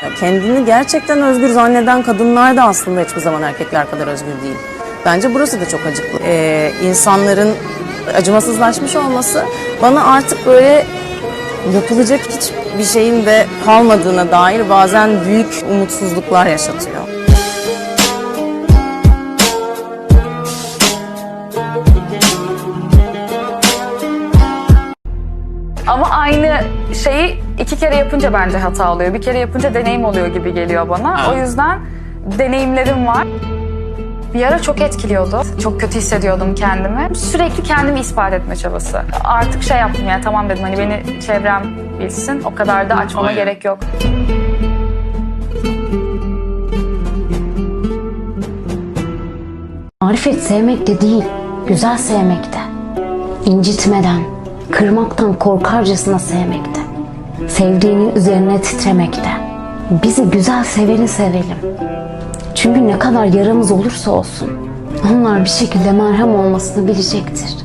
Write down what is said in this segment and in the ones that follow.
Kendini gerçekten özgür zanneden kadınlar da aslında hiçbir zaman erkekler kadar özgür değil. Bence burası da çok acıklı. Ee, insanların acımasızlaşmış olması bana artık böyle yapılacak hiçbir şeyin de kalmadığına dair bazen büyük umutsuzluklar yaşatıyor. Ama aynı şeyi iki kere yapınca bence hata oluyor. Bir kere yapınca deneyim oluyor gibi geliyor bana. O yüzden deneyimlerim var. Bir ara çok etkiliyordu. Çok kötü hissediyordum kendimi. Sürekli kendimi ispat etme çabası. Artık şey yaptım yani tamam dedim hani beni çevrem bilsin. O kadar da açmama Aynen. gerek yok. Marifet sevmekte değil, güzel sevmekte. İncitmeden, kırmaktan korkarcasına sevmekte. Sevdiğinin üzerine titremekte. Bizi güzel seveni sevelim. Çünkü ne kadar yaramız olursa olsun, onlar bir şekilde merhem olmasını bilecektir.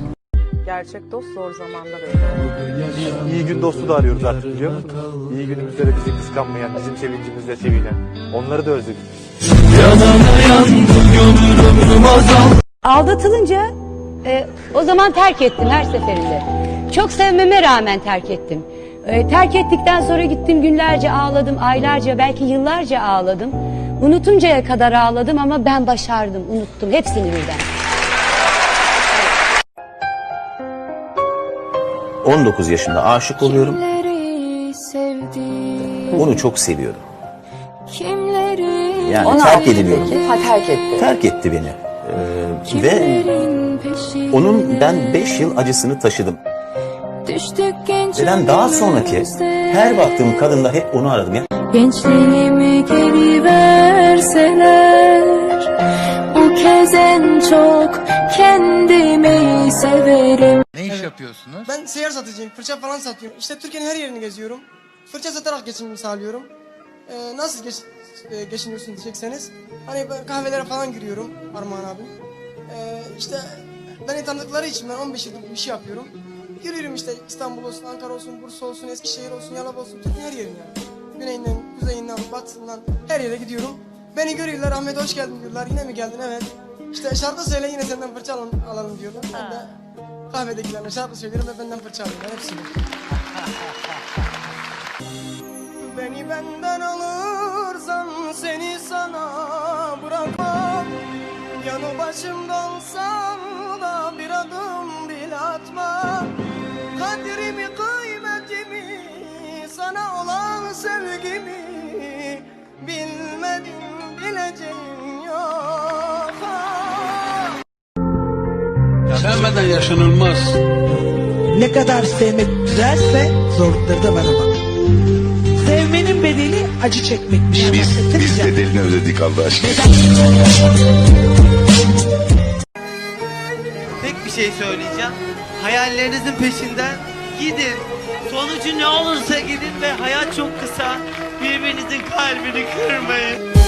Gerçek dost zor zamanda böyle. İyi gün dostu da arıyoruz artık biliyor musun? İyi günümüzde de bizi kıskanmayan, bizim sevincimizde sevinen. Onları da özledik. Aldatılınca e, o zaman terk ettim her seferinde. Çok sevmeme rağmen terk ettim. E, terk ettikten sonra gittim günlerce ağladım, aylarca belki yıllarca ağladım. Unutuncaya kadar ağladım ama ben başardım, unuttum hepsini birden. 19 yaşında aşık oluyorum. Onu çok seviyorum. Yani terk ediliyorum. Ha terk etti. Terk etti beni. Ee, ve onun ben 5 yıl acısını taşıdım. Neden daha sonraki her baktığım kadında hep onu aradım ya. Gençliğimi geri verseler Bu kez en çok kendimi severim Ne iş yapıyorsunuz? Ben seyyar satıcıyım. Fırça falan satıyorum. İşte Türkiye'nin her yerini geziyorum. Fırça satarak geçimimi sağlıyorum. Ee, nasıl geç, e, geçiniyorsun diyecekseniz. Hani ben kahvelere falan giriyorum Armağan abi. Ee, işte beni tanıdıkları için ben 15 yıldır bu işi yapıyorum. Yürüyorum işte İstanbul olsun, Ankara olsun, Bursa olsun, Eskişehir olsun, Yalova olsun. Türkiye'nin her yerine yani. Güneyinden, kuzeyinden, batısından her yere gidiyorum. Beni görüyorlar, Ahmet hoş geldin diyorlar. Yine mi geldin? Evet. İşte şarkı söyle yine senden fırça alalım, alalım diyorlar. Ben de kahvedekilerle şarkı söylüyorum ve benden fırça alıyorlar hepsini. Beni benden alırsan seni sana bırakmam Yanı başımda olsam sevgimi Bilmedin bileceğin yok ah. Sevmeden yaşanılmaz. Ne kadar sevmek güzelse zorlukları da var ama. Sevmenin bedeli acı çekmekmiş. Biz, biz bedelini ödedik Allah aşkına. Tek bir şey söyleyeceğim. Hayallerinizin peşinden gidin. Sonucu ne olursa gidin ve hayat çok kısa. Birbirinizin kalbini kırmayın.